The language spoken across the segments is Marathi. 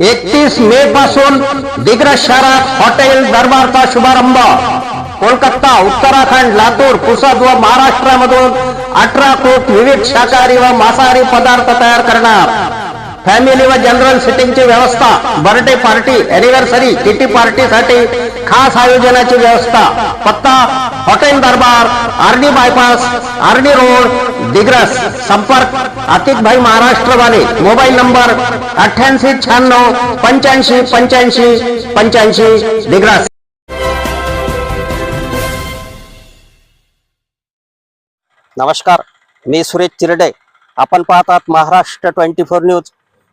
एकतीस मे पासून दिग्रस शहरात हॉटेल दरबारचा शुभारंभ. कोलकाता उत्तराखंड लातूर पुसद व महाराष्ट्रामधून अठरा कोट विविध शाकाहारी व मांसाहारी पदार्थ तयार करणार. फॅमिली व जनरल सिटिंगची व्यवस्था बर्थडे पार्टी अॅनिव्हर्सरी किटी पार्टीसाठी खास आयोजनाची व्यवस्था. पत्ता hotel Darbar RD bypass RD road Digras संपर्क आतिक भाई महाराष्ट्रवाले मोबाईल नंबर अठ्ठ्याऐंशी शहाण्णव पंच्याऐंशी पंच्याऐंशी पंच्याऐंशी दिग्रस. नमस्कार मी सुरेश चिरडे. आपण पाहतात Maharashtra twenty four news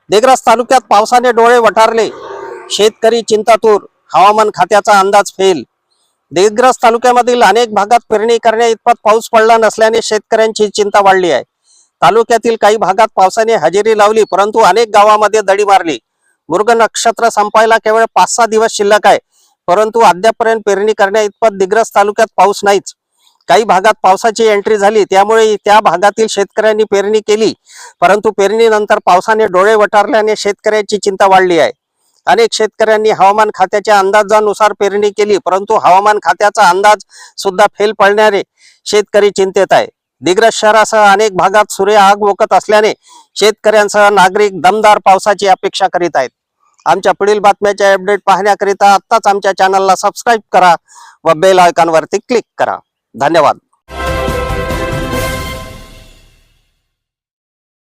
Digras तालुक्यात पावसाने डोळे वटारले शेतकरी चिंतातूर हवामान खात्याचा अंदाज फेल. दिग्रस तालुक्यामधील अनेक भागात पेरणी करण्या इतपत पाऊस पडला नसल्याने शेतकऱ्यांची चिंता वाढली आहे. तालुक्यातील काही भागात पावसाने हजेरी लावली परंतु अनेक गावामध्ये दडी मारली. मृग नक्षत्र संपायला केवळ पाच सहा दिवस शिल्लक आहे परंतु अद्यापर्यंत पेरणी करण्या इतपत दिग्रस तालुक्यात पाऊस नाहीच. काही भागात पावसाची एंट्री झाली त्यामुळे त्या भागातील शेतकऱ्यांनी पेरणी केली. परंतु पेरणीनंतर पावसाने डोळे वटारल्याने शेतकऱ्यांची चिंता वाढली आहे. अनेक शेतकऱ्यांनी हवामान खात्याच्या अंदाजानुसार पेरणी केली परंतु हवामान खात्याचा अंदाज सुद्धा फेल पडण्याने शेतकरी चिंतेत आहे. दिग्रज शहरासह अनेक भागात सूर्य आग ओकत असल्याने शेतकऱ्यांसह नागरिक दमदार पावसाची अपेक्षा करीत आहेत. आमच्या पुढील बातम्याचे अपडेट पाहण्याकरिता आत्ताच आमच्या चॅनलला सबस्क्राईब करा व बेल आयकॉनवरती क्लिक करा. धन्यवाद.